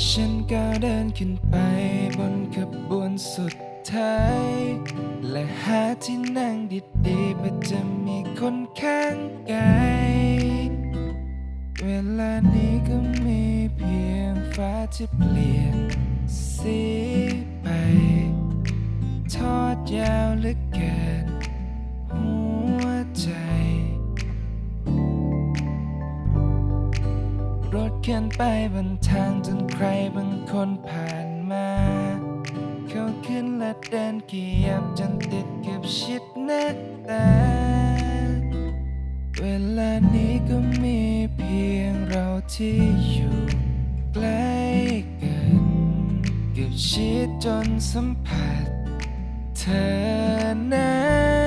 ฉันก้าวเดินขึ้นไปบนขบวนสุดท้าย และหาที่นั่งดีๆเพื่อจะมีคนข้างกายเวลานี้ก็มีเพียงฟ้าที่เปลี่ยนสีไป ทอดยาวลึก เขียนไปบนทางจนใครบางคนผ่านมา เขาขึ้นและเดินเกียบจนติดกับชิดหน้าตาเวลานี้ก็มีเพียงเราที่อยู่ใกล้กันเก็บชิดจนสัมผัส เธอนั้น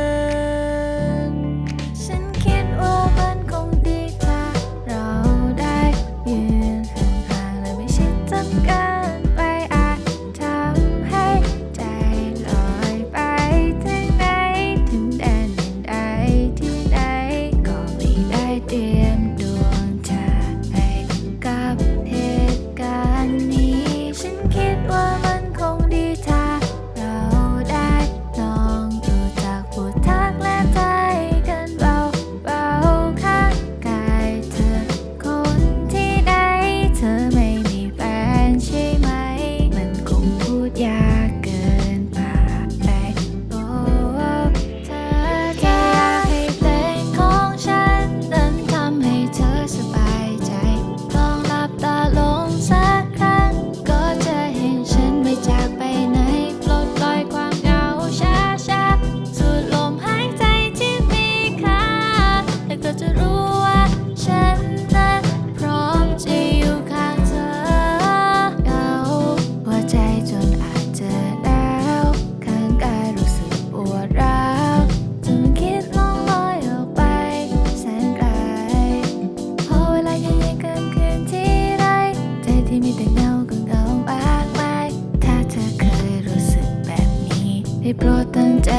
ได้โปรดตั้งใจ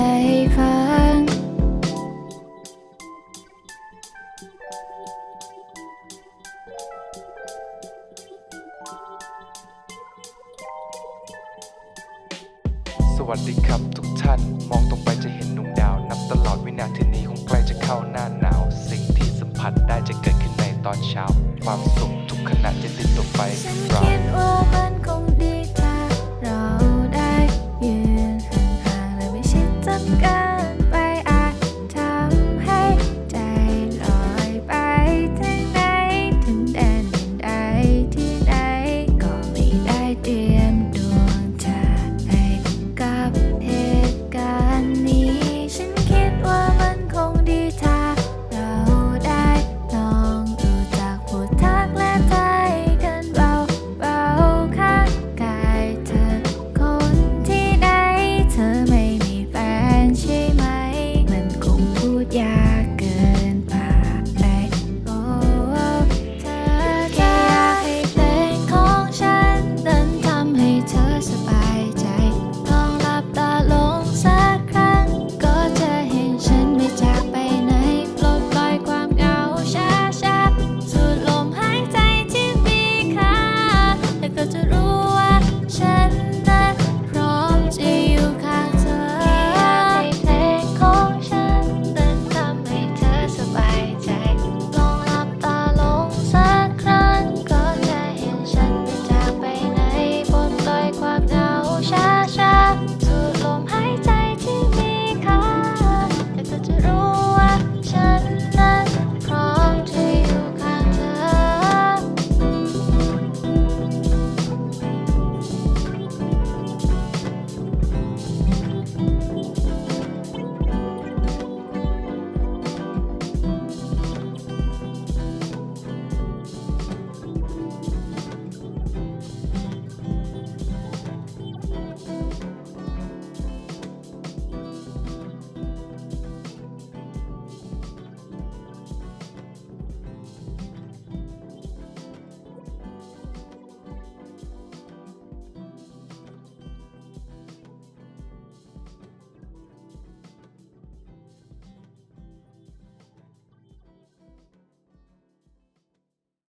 ฟัง สวัสดีครับทุกท่าน มองตรงไปจะเห็นหนุ่ม